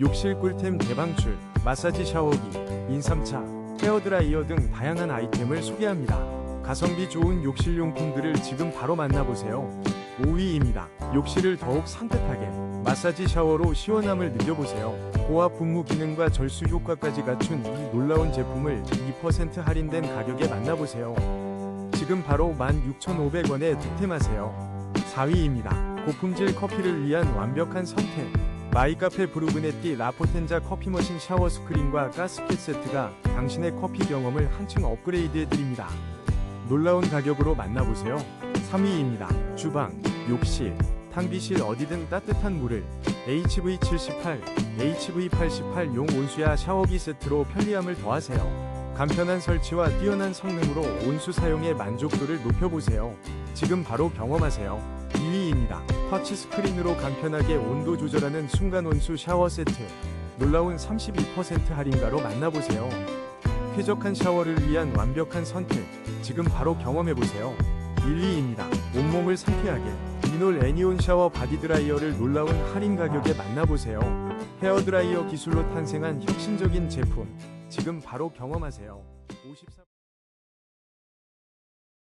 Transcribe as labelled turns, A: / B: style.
A: 욕실 꿀템 대방출, 마사지 샤워기, 인삼차, 헤어드라이어 등 다양한 아이템을 소개합니다. 가성비 좋은 욕실 용품들을 지금 바로 만나보세요. 5위입니다. 욕실을 더욱 산뜻하게 마사지 샤워로 시원함을 느껴보세요. 고압 분무 기능과 절수 효과까지 갖춘 이 놀라운 제품을 2% 할인된 가격에 만나보세요. 지금 바로 16,500원에 득템하세요. 4위입니다. 고품질 커피를 위한 완벽한 선택. 마이카페 브루그네띠 라포텐자 커피 머신 샤워 스크린과 가스켓 세트가 당신의 커피 경험을 한층 업그레이드해 드립니다. 놀라운 가격으로 만나보세요. 3위입니다. 주방, 욕실, 탕비실 어디든 따뜻한 물을 HV78, HV88용 온수야 샤워기 세트로 편리함을 더하세요. 간편한 설치와 뛰어난 성능으로 온수 사용의 만족도를 높여보세요. 지금 바로 경험하세요. 2위입니다. 터치 스크린으로 간편하게 온도 조절하는 순간 온수 샤워 세트. 놀라운 32% 할인가로 만나보세요. 쾌적한 샤워를 위한 완벽한 선택. 지금 바로 경험해보세요. 1위입니다. 온몸을 상쾌하게. 이놀 애니온 샤워 바디 드라이어를 놀라운 할인 가격에 만나보세요. 헤어 드라이어 기술로 탄생한 혁신적인 제품. 지금 바로 경험하세요. 54...